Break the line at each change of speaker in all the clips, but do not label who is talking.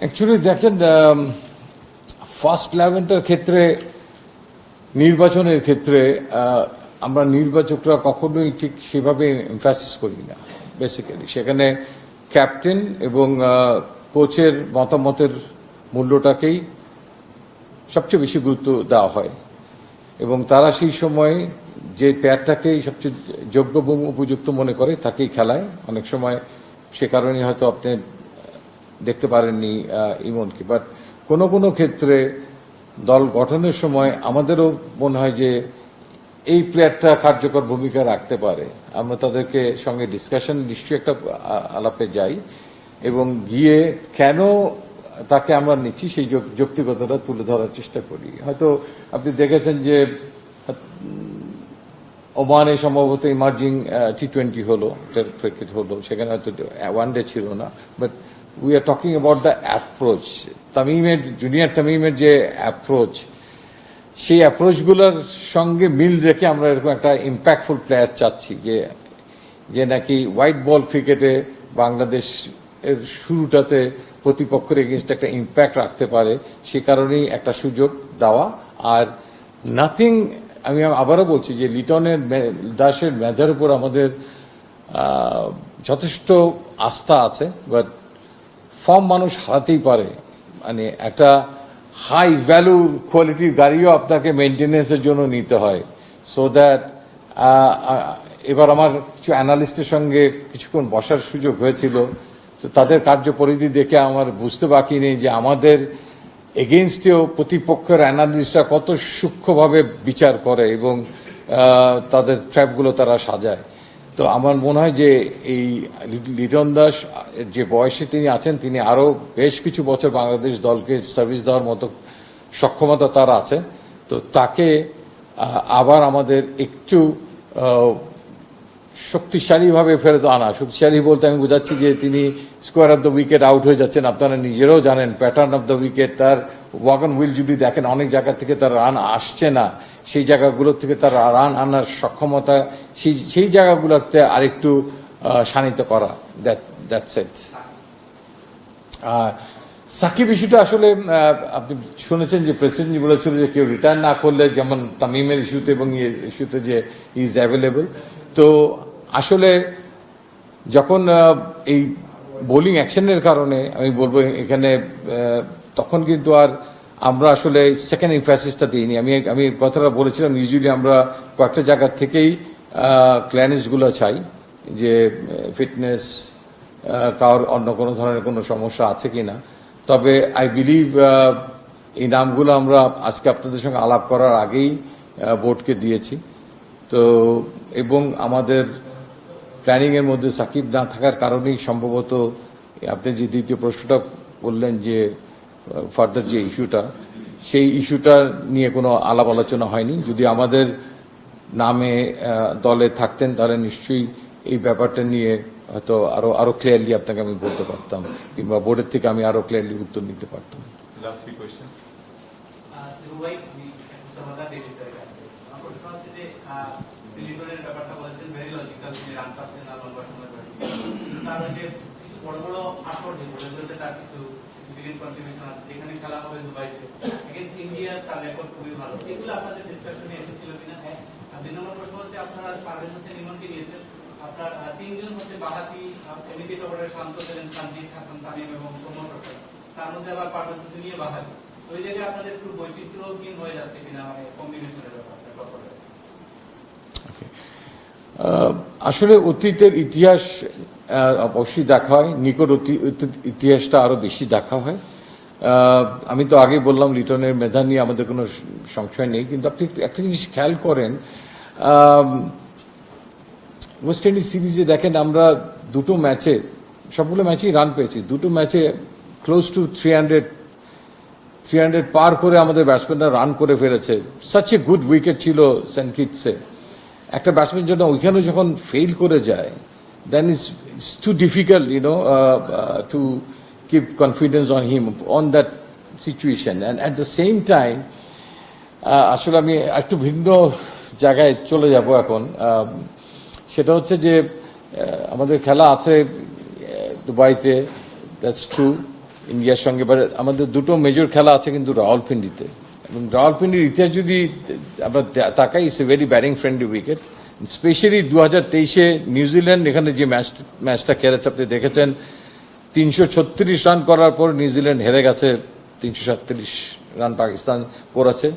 Actually দেখেন first ইলেভেনটার ক্ষেত্রে, নির্বাচনের ক্ষেত্রে আমরা নির্বাচকরা কখনোই ঠিক সেভাবে এমফাসিস করি না বেসিক্যালি সেখানে ক্যাপ্টেন এবং কোচের মতামতের মূল্যটাকেই সবচেয়ে বেশি গুরুত্ব দেওয়া হয়। এবং তারা সেই সময় যে প্যারটাকেই সবচেয়ে যোগ্য এবং উপযুক্ত মনে করে, তাকেই খেলায়। অনেক সময় সে কারণে হয়তো আপনি দেখতে পারেননি ইমনকে। বাট কোনো কোনো ক্ষেত্রে দল গঠনের সময় আমাদেরও মনে হয় যে এই প্লেয়ারটা কার্যকর ভূমিকা রাখতে পারে। আমরা তাদেরকে সঙ্গে ডিসকাশন নিশ্চয়ই একটা আলাপে যাই। এবং গিয়ে কেন তাকে আমরা নিচ্ছি সেই যৌক- যৌক্তিকতাটা তুলে ধরার চেষ্টা করি। হয়তো আপনি দেখেছেন যে ওমানে সম্ভবত ইমার্জিং টি টোয়েন্টি হলো, ক্রিকেট হলো। সেখানে হয়তো ওয়ান ডে ছিল না। But we are talking about the approach তামিমের জুনিয়র তামিমের যে অ্যাপ্রোচ সেই অ্যাপ্রোচগুলোর সঙ্গে মিল রেখে আমরা এরকম একটা ইম্প্যাক্টফুল প্লেয়ার চাচ্ছি যে যে নাকি হোয়াইট বল ক্রিকেটে বাংলাদেশ এর শুরুটাতে প্রতিপক্ষের এগেনস্ট একটা ইম্প্যাক্ট রাখতে পারে, সে কারণেই একটা সুযোগ দেওয়া। আর নাথিং আমি আবারও বলছি যে লিটনের দাসের মেধার উপর আমাদের যথেষ্ট আস্থা আছে বাট ফর্ম মানুষ হারাতেই পারে। মানে একটা হাই ভ্যালুর কোয়ালিটির গাড়িও আপনাকে মেনটেনেন্সের জন্য নিতে হয়। সো দ্যাট এবার আমার কিছু অ্যানালিস্টের সঙ্গে কিছুক্ষণ বসার সুযোগ হয়েছিল। তো তাদের কার্যপরিধি দেখে আমার বুঝতে বাকি নেই যে আমাদের এগেনস্টেও প্রতিপক্ষের অ্যানালিস্টরা কত সূক্ষ্মভাবে বিচার করে এবং তাদের ট্র্যাপগুলো তারা সাজায়। তো আমার মনে হয় যে এই লিটন দাস যে বয়সে তিনি আছেন, তিনি আরও বেশ কিছু বছর বাংলাদেশ দলকে সার্ভিস দেওয়ার মতো সক্ষমতা তার আছে। তো তাকে আবার আমাদের একটু শক্তিশালীভাবে ফেরত আনা। শক্তিশালী বলতে আমি বোঝাচ্ছি যে তিনি square of the wicket out হয়ে যাচ্ছেন। আপনারা নিজেরাও জানেন প্যাটার্ন অফ দ্য উইকেট তার ওয়াগন হুইল যদি দেখেন, অনেক জায়গা থেকে তার রান আসছে না। সেই জায়গাগুলোর থেকে তার রান আনার সক্ষমতা, সেই সেই জায়গাগুলোতে আরেকটু শানিত করা দ্যাট দ্যাটস ইট আর সাকিব ইস্যুটা আসলে আপনি শুনেছেন যে প্রেসিডেন্ট বলেছিল যে কেউ রিটার্ন না করলে, যেমন তামিমের ইস্যুতে এবং ইস্যুতে যে ইজ অ্যাভেলেবল তো আসলে যখন এই বোলিং অ্যাকশনের কারণে, আমি বলব এখানে তখন কিন্তু আর আমরা আসলে সেকেন্ড ইনফ্যাসিসটা দিইনি। আমি আমি কথাটা বলেছিলাম ইউজুয়ালি আমরা কয়েকটা জায়গা থেকেই ক্ল্যানেজগুলো চাই, যে ফিটনেস কার অন্য কোনো ধরনের কোনো সমস্যা আছে কি না তবে আই বিলিভ এই নামগুলো আমরা আজকে আপনাদের সঙ্গে আলাপ করার আগেই বোর্ডকে দিয়েছি। তো, এবং আমাদের প্ল্যানিংয়ের মধ্যে সাকিব না থাকার কারণেই সম্ভবত আপনি যে দ্বিতীয় প্রশ্নটা বললেন যে ফার্দার যে ইস্যুটা সেই ইস্যুটা নিয়ে কোনো আলাপ আলোচনা হয়নি। যদি আমাদের নামে দলে থাকতেন তাহলে নিশ্চয়ই এই ব্যাপারটা নিয়ে হয়তো আরও আরও ক্লিয়ারলি আপনাকে আমি বলতে পারতাম কিংবা বোর্ডের থেকে আমি আরও ক্লিয়ারলি উত্তর নিতে পারতাম।
কিছু বড় বড় আসর তার কিছু কন্ট্রিবিউশন আছে, যেখানে খেলা হবে দুবাইতে। ইন্ডিয়া তার রেকর্ড খুবই ভালো। এগুলো আপনাদের ডিসকাশনে এসেছিল কিনা? এক আর দুই নম্বর প্রশ্ন হচ্ছে আপনারা পারভেজ হোসেন ইমনকে নিয়েছেন আপনার তিনজন হচ্ছে বাহাতি শান্ত ছিলেন হাসান, তামিম এবং তার মধ্যে আবার পারভেজ হোসেন নিয়ে বাহাতি। ওই জায়গায় আপনাদের একটু বৈচিত্র্যহীন হয়ে যাচ্ছে কিনা মানে কম্বিনেশনের ব্যাপারটা
আসলে অতীতের ইতিহাস অবশ্যই দেখা হয়। নিকট ইতিহাসটা আরও বেশি দেখা হয়। আমি তো আগে বললাম, লিটনের মেধা নিয়ে আমাদের কোনো সংশয় নেই, কিন্তু আপনি একটু- জিনিস খেয়াল করেন ওয়েস্ট ইন্ডিজ সিরিজে দেখেন, আমরা দুটো ম্যাচে, সবগুলো ম্যাচেই রান পেয়েছি। দুটো ম্যাচে close to three hundred three hundred পার করে আমাদের ব্যাটসম্যানরা রান করে ফেলেছে। সাচ এ গুড উইকেট ছিল সেনকিটসে একটা ব্যাটসম্যান জন্য ওইখানে যখন ফেল করে যায় then is it's too difficult you know to keep confidence on him on that situation and at the same time আসলে আমি একটু ভিন্ন জায়গায় চলে যাব এখন। সেটা হচ্ছে যে আমাদের খেলা আছে দুবাইতে দ্যাটস ট্রু ইন্ডিয়ার সঙ্গে। এবার আমাদের দুটো মেজর খেলা আছে কিন্তু রাওয়ালপিন্ডিতে। এবং রাওয়ালপিন্ডির ইতিহাস যদি আমরা তাকাই is a very batting friendly wicket specially দু হাজার তেইশে নিউজিল্যান্ড এখানে যে ম্যাচ, ম্যাচটা খেলেছে, আপনি দেখেছেন, তিনশো ছত্রিশ রান করার পর নিউজিল্যান্ড হেরে গেছে, তিনশো সাতত্রিশ রান পাকিস্তান করেছে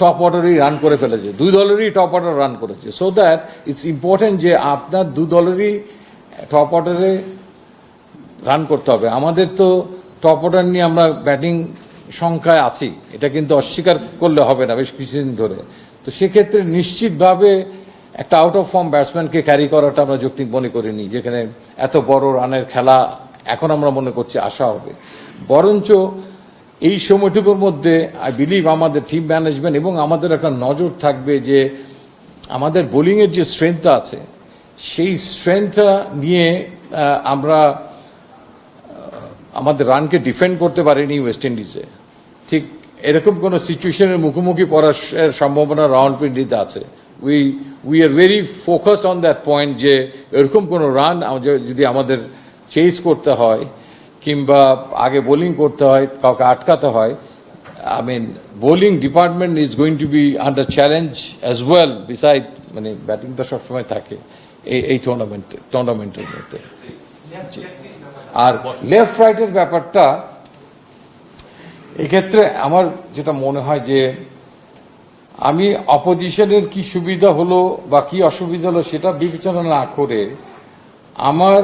টপ অর্ডারই রান করে ফেলেছে, দুই দলেরই টপ অর্ডার রান করেছে। সো দ্যাট ইটস ইম্পর্টেন্ট যে আপনার দু দলেরই টপ অর্ডারে রান করতে হবে। আমাদের তো টপ অর্ডার নিয়ে আমরা ব্যাটিং সংখ্যায় আছি, এটা কিন্তু অস্বীকার করলে হবে না বেশ কিছুদিন ধরে। তো সেক্ষেত্রে নিশ্চিতভাবে একটা আউট অফ ফর্ম ব্যাটসম্যানকে ক্যারি করাটা আমরা যৌক্তিক মনে করিনি, যেখানে এত বড় রানের খেলা এখন আমরা মনে করছি আশা হবে। বরঞ্চ এই সময়টুকুর মধ্যে আই বিলিভ আমাদের টিম ম্যানেজমেন্ট এবং আমাদের একটা নজর থাকবে যে আমাদের বোলিংয়ের যে স্ট্রেংথটা আছে, সেই স্ট্রেংথটা নিয়ে আমরা আমাদের রানকে ডিফেন্ড করতে পারিনি ওয়েস্ট ইন্ডিজে ঠিক এরকম কোনো সিচুয়েশনের মুখোমুখি পড়ার সম্ভাবনা রাউন্ড পিন্ডিতে আছে। We we are very focused on that point যে এরকম কোনো রান যদি আমাদের চেস করতে হয়, কিংবা আগে বোলিং করতে হয়, কাউকে আটকাতে হয় I mean bowling department is going to be under challenge as well beside মানে ব্যাটিংটা সবসময় থাকে, এই এই টুর্নামেন্টে টুর্নামেন্টের মধ্যে। আর লেফট রাইটের ব্যাপারটা, এক্ষেত্রে আমার যেটা মনে হয় যে আমি অপোজিশনের কি সুবিধা হলো বা কি অসুবিধা হলো সেটা বিবেচনা না করে আমার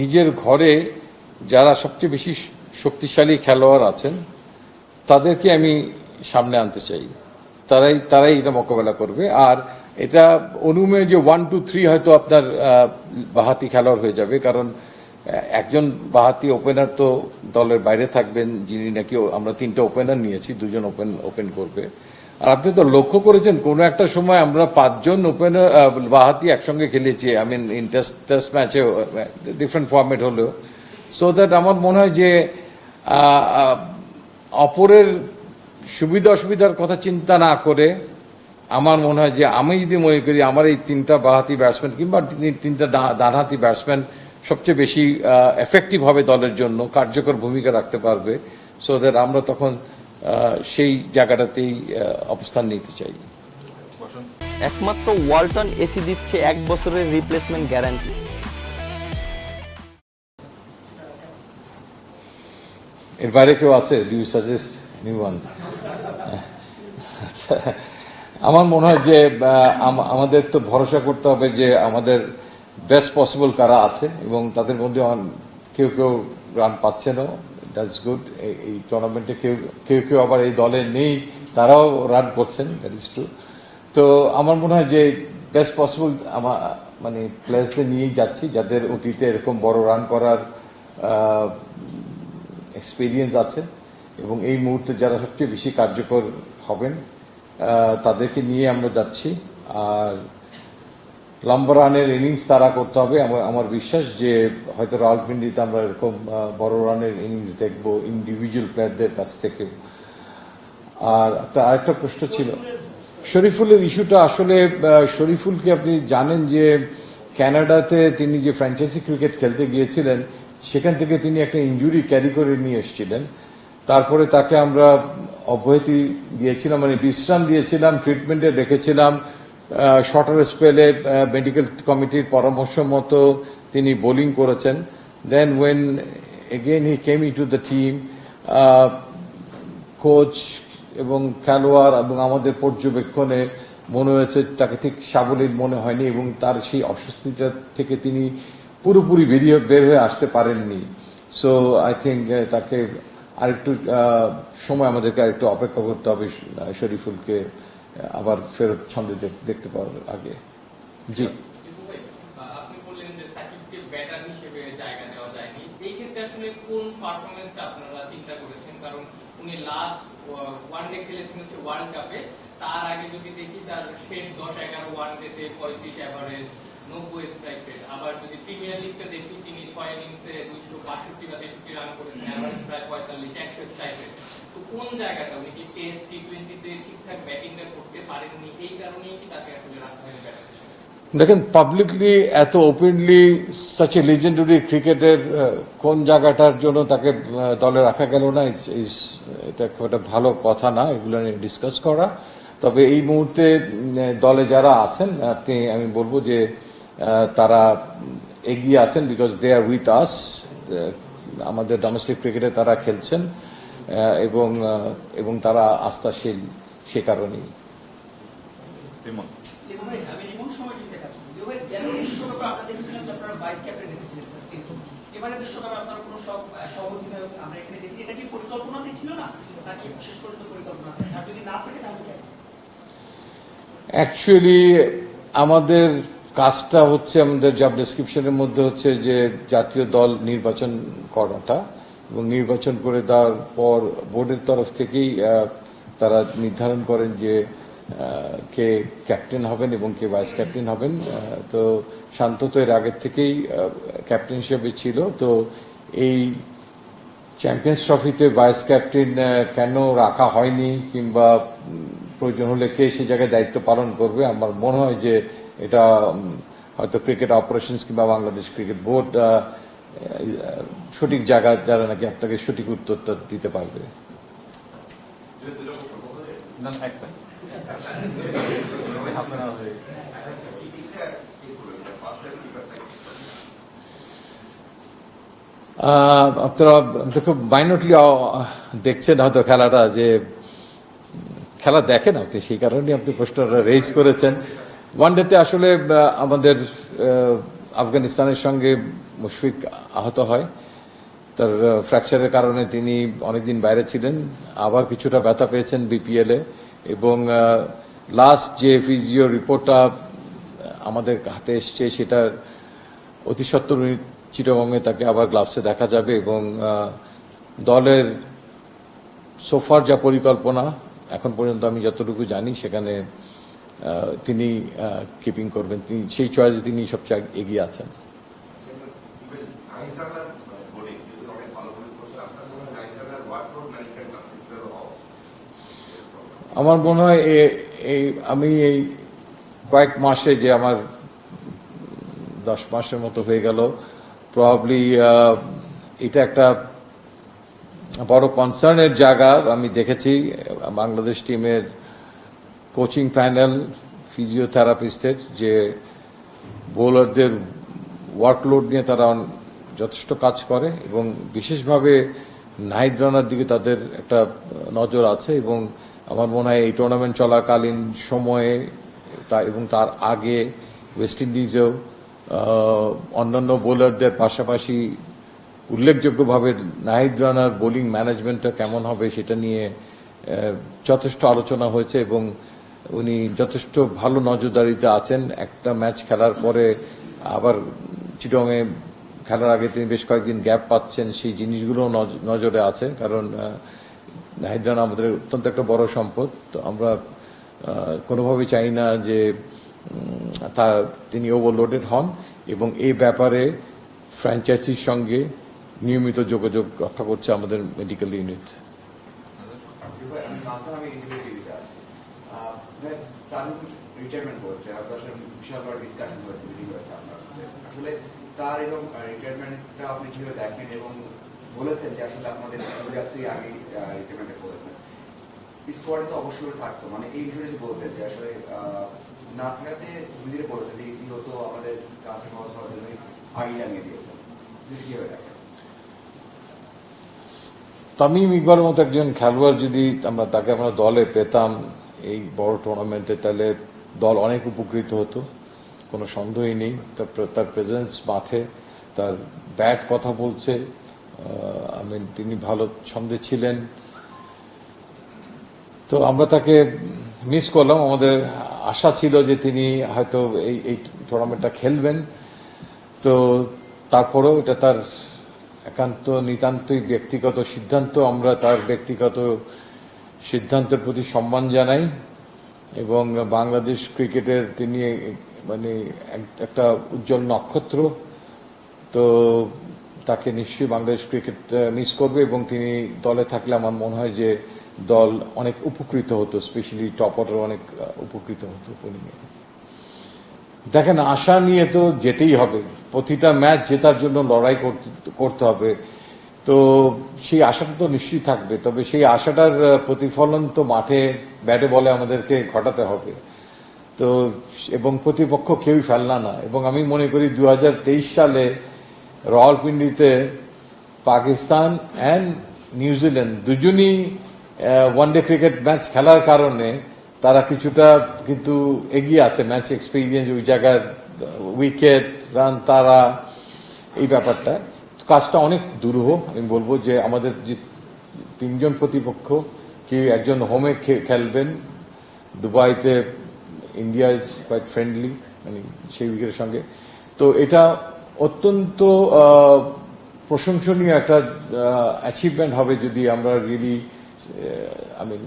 নিজের ঘরে যারা সবচেয়ে বেশি শক্তিশালী খেলোয়াড় আছেন, তাদেরকে আমি সামনে আনতে চাই। তারাই তারাই এটা মোকাবেলা করবে। আর এটা অনুমে যে ওয়ান টু থ্রি হয়তো আপনার বাহাতি খেলোয়াড় হয়ে যাবে, কারণ একজন বাহাতি ওপেনার তো দলের বাইরে থাকবেন, যিনি নাকি আমরা তিনটা ওপেনার নিয়েছি, দুজন ওপেন ওপেন করবে। আপনি তো লক্ষ্য করেছেন, কোনো একটা সময় আমরা পাঁচজন ওপেনার বাহাতি একসঙ্গে খেলেছি। I mean in test test ম্যাচে ডিফারেন্ট ফর্মেট হলেও। সো দ্যাট আমার মনে হয় যে অপরের সুবিধা অসুবিধার কথা চিন্তা না করে, আমার মনে হয় যে আমি যদি মনে করি আমার এই তিনটা বাহাতি ব্যাটসম্যান কিংবা তিন- তিনটা ডানহাতি ব্যাটসম্যান সবচেয়ে বেশি এফেক্টিভ হবে দলের জন্য, কার্যকর ভূমিকা রাখতে পারবে। সো দ্যাট আমরা তখন সেই জায়গাটাতেই অবস্থান নিতে চাই।
একমাত্র ওয়ালটন এসি দিচ্ছে এক বছরের রিপ্লেসমেন্ট গ্যারান্টি
এর বাইরে কেউ আছে? Do you suggest new one আচ্ছা আমার মনে হয় যে আমাদের তো ভরসা করতে হবে যে আমাদের বেস্ট পসিবল কারা আছে এবং তাদের মধ্যে কেউ কেউ রান পাচ্ছেনও দ্যাটস গুড এই টুর্নামেন্টে কেউ কেউ কেউ আবার এই দলে নেই, তারাও রান করছেন দ্যাট ইজ ট্রু তো আমার মনে হয় যে বেস্ট পসিবল আমার মানে প্লেয়ার্সদের নিয়েই যাচ্ছি, যাদের অতীতে এরকম বড় রান করার এক্সপিরিয়েন্স আছে, এবং এই মুহূর্তে যারা সবচেয়ে বেশি কার্যকর হবেন তাদেরকে নিয়ে আমরা যাচ্ছি, আর রানের ইনিংস তারা করতে হবে। আমার বিশ্বাস যে হয়তো রাওয়ালপিন্ডিতে আমরা এরকম বড় রানের ইনিংস দেখব ইন্ডিভিজুয়াল প্লেয়ারদের কাছ থেকে। আর একটা, আরেকটা প্রশ্ন ছিল। শরীফুলের ইস্যুটা আসলে শরীফুলকে আপনি জানেন যে ক্যানাডাতে তিনি যে ফ্র্যাঞ্চাইজি ক্রিকেট খেলতে গিয়েছিলেন, সেখান থেকে তিনি একটা ইনজুরি ক্যারি করে নিয়ে এসেছিলেন। তারপরে তাকে আমরা অব্যাহতি দিয়েছিলাম মানে বিশ্রাম দিয়েছিলাম, ট্রিটমেন্টে রেখেছিলাম শর্টার স্পেলে মেডিকেল কমিটির পরামর্শ মতো তিনি বোলিং করেছেন। Then when again he came to the team coach এবং খেলোয়াড় এবং আমাদের পর্যবেক্ষণে মনে হয়েছে, তাকে ঠিক সাবলীল মনে হয়নি এবং তার সেই অস্বস্তিটা থেকে তিনি পুরোপুরি বেরিয়ে, বের হয়ে আসতে পারেননি। সো আই থিঙ্ক তাকে আরেকটু সময় আমাদেরকে আরেকটু অপেক্ষা করতে হবে শরীফুলকে। আবার ফেরত ছন্দে দেখতে পাওয়ার আগে। জি।
তার আগে যদি দেখি তার শেষ দশ এগারো ওয়ান ডে তে পঁয়ত্রিশ অ্যাভারেজ নব্বই স্ট্রাইক রেট আবার যদি প্রিমিয়ার লিগটা দেখি তিনি ছয় ইনিংসে দুইশো বাষট্টি বা তেষট্টি রান করেছেন অ্যাভারেজ প্রায় পঁয়তাল্লিশ একশো স্ট্রাইক রেট তো কোন জায়গাটা উনি কি টেস্ট টি টোয়েন্টিতে ঠিকঠাক ব্যাটিংটা করতে পারেননি? এই কারণেই কি তাকে আসলে রাখা হয়নি ব্যাটার
দেখেন পাবলিকলি এত ওপেনলি সাচ এ লিজেন্ডারি ক্রিকেটের কোন জায়গাটার জন্য তাকে দলে রাখা গেল না is- এটা খুব একটা ভালো কথা না এগুলো নিয়ে ডিসকাস করা। তবে এই মুহূর্তে দলে যারা আছেন আপনি আমি বলব যে তারা এগিয়ে আছেন because they R with us আমাদের ডোমেস্টিক ক্রিকেটে তারা খেলছেন এবং এবং তারা আস্থাশীল সে কারণেই। অ্যাকচুয়ালি আমাদের কাজটা হচ্ছে আমাদের জব ডেসক্রিপশনের মধ্যে হচ্ছে যে জাতীয় দল নির্বাচন করাটা এবং নির্বাচন করে দেওয়ার পর বোর্ডের তরফ থেকেই তারা নির্ধারণ করেন যে কে ক্যাপ্টেন হবেন এবং কে ভাইস ক্যাপ্টেন হবেন। তো শান্ত তো এর আগের থেকেই ক্যাপ্টেন হিসেবে ছিল। তো এই চ্যাম্পিয়ন্স ট্রফিতে ভাইস ক্যাপ্টেন কেন রাখা হয়নি কিংবা প্রয়োজন হলে কে সে জায়গায় দায়িত্ব পালন করবে? আমার মনে হয় যে এটা হয়তো ক্রিকেট অপারেশনস কিংবা বাংলাদেশ ক্রিকেট বোর্ড সঠিক জায়গা যারা নাকি আপনাকে সঠিক উত্তরটা দিতে পারবে।
আপনারা
খুব মাইনটলি দেখছেন হয়তো খেলাটা যে খেলা দেখেন আপনি, সেই কারণে আপনি প্রশ্নটা রেজ করেছেন। ওয়ানডেতে আসলে আমাদের আফগানিস্তানের সঙ্গে মুশফিক আহত হয়। তার ফ্র্যাকচারের কারণে তিনি অনেকদিন বাইরে ছিলেন। আবার কিছুটা ব্যথা পেয়েছেন বিপিএলে এবং লাস্ট যে ফিজিও রিপোর্টটা আমাদের হাতে এসছে সেটার অতি সত্তর চিটাগংয়ে তাকে আবার গ্লাভসে দেখা যাবে এবং দলের সোফার যা পরিকল্পনা, এখন পর্যন্ত আমি যতটুকু জানি, সেখানে তিনি কিপিং করবেন। তিনি, সেই চয়েসে তিনি সবচেয়ে এগিয়ে আছেন। আমার মনে হয় এই আমি এই কয়েক মাসে যে আমার দশ মাসের মতো হয়ে গেল প্রবাবলি এটা একটা বড় কনসার্নের জায়গা আমি দেখেছি, বাংলাদেশ টিমের কোচিং প্যানেল ফিজিওথেরাপিস্টের যে বোলারদের ওয়ার্কলোড নিয়ে তারা যথেষ্ট কাজ করে এবং বিশেষভাবে নাহিদ রানার দিকে তাদের একটা নজর আছে এবং আমার মনে হয় এই টুর্নামেন্ট চলাকালীন সময়ে তা এবং তার আগে ওয়েস্ট ইন্ডিজেও অন্যান্য বোলারদের পাশাপাশি উল্লেখযোগ্যভাবে নাহিদ রানার বোলিং ম্যানেজমেন্টটা কেমন হবে সেটা নিয়ে যথেষ্ট আলোচনা হয়েছে এবং উনি যথেষ্ট ভালো নজরদারিতে আছেন। একটা ম্যাচ খেলার পরে আবার চিটংয়ে খেলার আগে তিনি বেশ কয়েকদিন গ্যাপ পাচ্ছেন সেই জিনিসগুলো নজরে আছে কারণ আহ, নাহিদ রানা আমাদের অত্যন্ত একটা বড় সম্পদ। তো আমরা কোনোভাবেই চাই না যে তা তিনি ওভারলোডেড হন এবং এই ব্যাপারে ফ্র্যাঞ্চাইজির সঙ্গে নিয়মিত যোগাযোগ রক্ষা করছে আমাদের মেডিকেল ইউনিট
আমি মাসান আমি ইন্ডিভিজুয়াল টিভিতে আছি আহ, ভাই, তামিম রিটায়ারমেন্ট করেছে হয়তো আসলে বিশাল বড় ডিসকাশন হয়েছে মিটিং হয়েছে আপনার আসলে তার এবং রিটায়ারমেন্টটা আপনি কীভাবে দেখেন এবং বলেছেন যে আসলে আপনাদের যাত্রী আগে রিটায়ারমেন্টে করেছেন স্কোয়াডে তো অবশ্যই থাকতো। মানে এই বিষয়টা যে বলতেন যে আসলে না থাকাতে নিজেরা বলেছেন যে ইসি হতো আমাদের কাছে সহজ হওয়ার জন্যই আগে জানিয়ে দিয়েছেন। কীভাবে দেখেন?
তামিম ইকবালের মতো একজন খেলোয়াড় যদি আমরা, তাকে আমরা দলে পেতাম, এই বড় টুর্নামেন্টে তাহলে দল অনেক উপকৃত হতো, কোনো সন্দেহই নেই। তার প্রেজেন্স মাঠে, তার ব্যাট কথা বলছে আমি তিনি ভালো ছন্দে ছিলেন। তো আমরা তাকে মিস করলাম। আমাদের আশা ছিল যে তিনি হয়তো এই এই টুর্নামেন্টটা খেলবেন। তো তারপরেও এটা তার একান্ত নিতান্তই ব্যক্তিগত সিদ্ধান্ত। আমরা তার ব্যক্তিগত সিদ্ধান্তের প্রতি সম্মান জানাই। এবং বাংলাদেশ ক্রিকেটের তিনি মানে এক- একটা উজ্জ্বল নক্ষত্র। তো তাকে নিশ্চয়ই বাংলাদেশ ক্রিকেট মিস করবে এবং তিনি দলে থাকলে আমার মনে হয় যে দল অনেক উপকৃত হতো স্পেশালি টপ অর্ডার অনেক উপকৃত হতো দেখেন, আশা নিয়ে তো যেতেই হবে। প্রতিটা ম্যাচ জেতার জন্য লড়াই করতে হবে। তো সেই আশাটা তো নিশ্চয়ই থাকবে, তবে সেই আশাটার প্রতিফলন তো মাঠে ব্যাটে বলে আমাদেরকে ঘটাতে হবে। তো এবং প্রতিপক্ষ কেউই ফেলনা না এবং আমি মনে করি দু হাজার তেইশ সালে রাওয়ালপিন্ডিতে পাকিস্তান অ্যান্ড নিউজিল্যান্ড দুজনই ওয়ানডে ক্রিকেট ম্যাচ খেলার কারণে তারা কিছুটা কিন্তু এগিয়ে আছে ম্যাচ এক্সপিরিয়েন্স ওই জায়গার, উইকেট রান তারা, এই ব্যাপারটা। কাজটা অনেক দুরূহ, আমি বলব যে আমাদের যে তিনজন প্রতিপক্ষ কি একজন হোমে খেলবেন, দুবাইতে ইন্ডিয়া ইজ কোয়াইট ফ্রেন্ডলি মানে সেই উইকেটের সঙ্গে। তো এটা অত্যন্ত প্রশংসনীয় একটা অ্যাচিভমেন্ট হবে যদি আমরা রিয়েলি আই মিন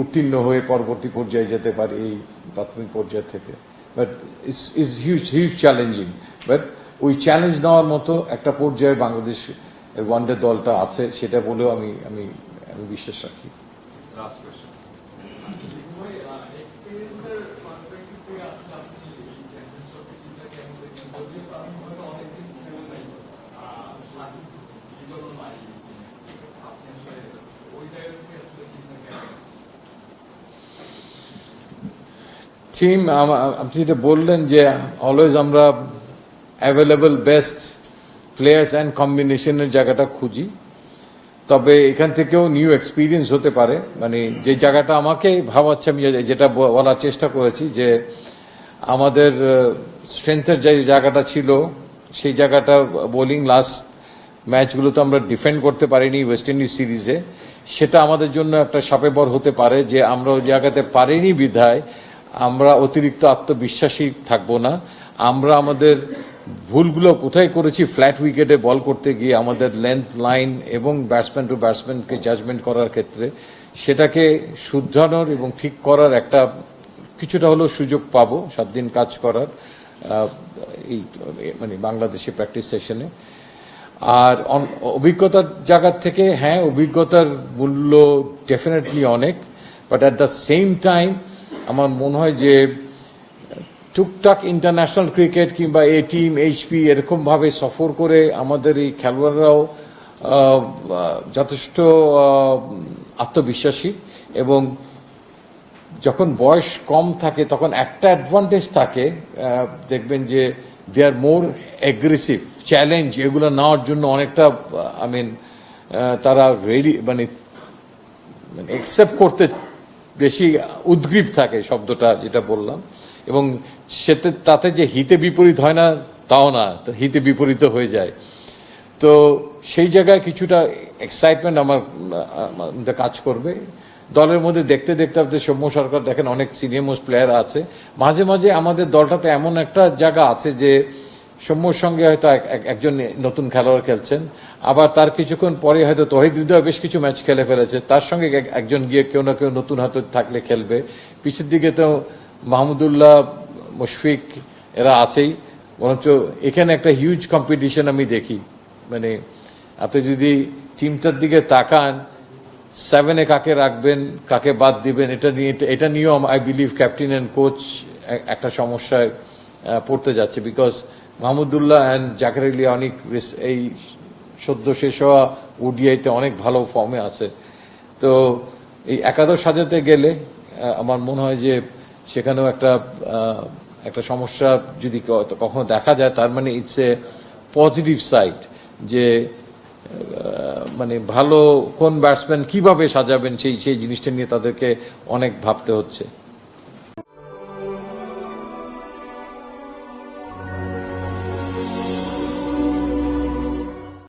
উত্তীর্ণ হয়ে পরবর্তী পর্যায়ে যেতে পারি, এই প্রাথমিক পর্যায় থেকে। But is is huge huge challenging but ওই চ্যালেঞ্জ নেওয়ার মতো একটা পর্যায়ে বাংলাদেশ ওয়ানডে দলটা আছে, সেটা বলেও আমি আমি আমি বিশ্বাস রাখি। টিম আপনি যেটা বললেন যে অলওয়েজ আমরা অ্যাভেলেবল বেস্ট প্লেয়ার্স অ্যান্ড কম্বিনেশনের জায়গাটা খুঁজি। তবে এখান থেকেও নিউ এক্সপিরিয়েন্স হতে পারে। মানে যে জায়গাটা আমাকে ভাবাচ্ছে, আমি যেটা বলার চেষ্টা করেছি যে আমাদের স্ট্রেংথের যে জায়গাটা ছিল, সেই জায়গাটা বোলিং লাস্ট ম্যাচগুলোতে আমরা ডিফেন্ড করতে পারিনি ওয়েস্ট ইন্ডিজ সিরিজে সেটা আমাদের জন্য একটা সাপে বর হতে পারে যে আমরা ওই জায়গাতে পারিনি বিধায় আমরা অতিরিক্ত আত্মবিশ্বাসী থাকব না। আমরা আমাদের ভুলগুলো কোথায় করেছি ফ্ল্যাট উইকেটে বল করতে গিয়ে আমাদের লেন্থ লাইন এবং ব্যাটসম্যান টু ব্যাটসম্যানকে জাজমেন্ট করার ক্ষেত্রে সেটাকে শুধরানোর এবং ঠিক করার একটা কিছুটা হলেও সুযোগ পাবো, সাত দিন কাজ করার এই মানে বাংলাদেশে প্র্যাকটিস সেশনে আর অভিজ্ঞতার জায়গার থেকে হ্যাঁ অভিজ্ঞতার মূল্য ডেফিনেটলি অনেক but at the same time আমার মনে হয় যে টুকটাক ইন্টারন্যাশনাল ক্রিকেট কিংবা এ টিম এইচপি এরকমভাবে সফর করে আমাদের এই খেলোয়াড়রাও যথেষ্ট আত্মবিশ্বাসী এবং যখন বয়স কম থাকে তখন একটা অ্যাডভান্টেজ থাকে দেখবেন যে দে আর মোর অ্যাগ্রেসিভ চ্যালেঞ্জ এগুলো নেওয়ার জন্য অনেকটা আই মিন তারা রেডি মানে একসেপ্ট করতে বেশি উদ্গ্রীব থাকে শব্দটা যেটা বললাম এবং সেতে তাতে যে হিতে বিপরীত হয় না, তাও না হিতে বিপরীত হয়ে যায়। তো সেই জায়গায় কিছুটা এক্সাইটমেন্ট আমার কাজ করবে। দলের মধ্যে দেখতে দেখতে আপনি সৌম্য সরকার দেখেন, অনেক সিনিয়র মোস্ট প্লেয়ার আছে। মাঝে মাঝে আমাদের দলটাতে এমন একটা জায়গা আছে যে সৌম্যর সঙ্গে হয়তো এক- এক- একজন নতুন খেলোয়াড় খেলছেন। আবার তার কিছুক্ষণ পরে হয়তো তহিদ হৃদয় বেশ কিছু ম্যাচ খেলে ফেলেছে। তার সঙ্গে একজন গিয়ে কেউ না কেউ নতুন হয়তো থাকলে খেলবে। পিছের দিকে তো মাহমুদুল্লাহ মুশফিক এরা আছেই। বরঞ্চ এখানে একটা হিউজ কম্পিটিশন আমি দেখি। মানে আপনি যদি টিমটার দিকে তাকান সেভেনে কাকে রাখবেন, কাকে বাদ দিবেন, এটা নিয়ে, এটা নিয়েও I believe captain and coach একটা সমস্যায় পড়তে যাচ্ছে। বিকজ মাহমুদুল্লাহ অ্যান্ড জাকের আলী অনেক এই সদ্য শেষ হওয়া ওডিআইতে অনেক ভালো ফর্মে আছে। তো এই একাদশ সাজাতে গেলে আমার মনে হয় যে সেখানেও একটা একটা সমস্যা যদি কখনো দেখা যায়, তার মানে ইটস এ পজিটিভ সাইড যে মানে ভালো কোন ব্যাটসম্যান কীভাবে সাজাবেন সেই সেই জিনিসটা নিয়ে তাদেরকে অনেক ভাবতে হচ্ছে।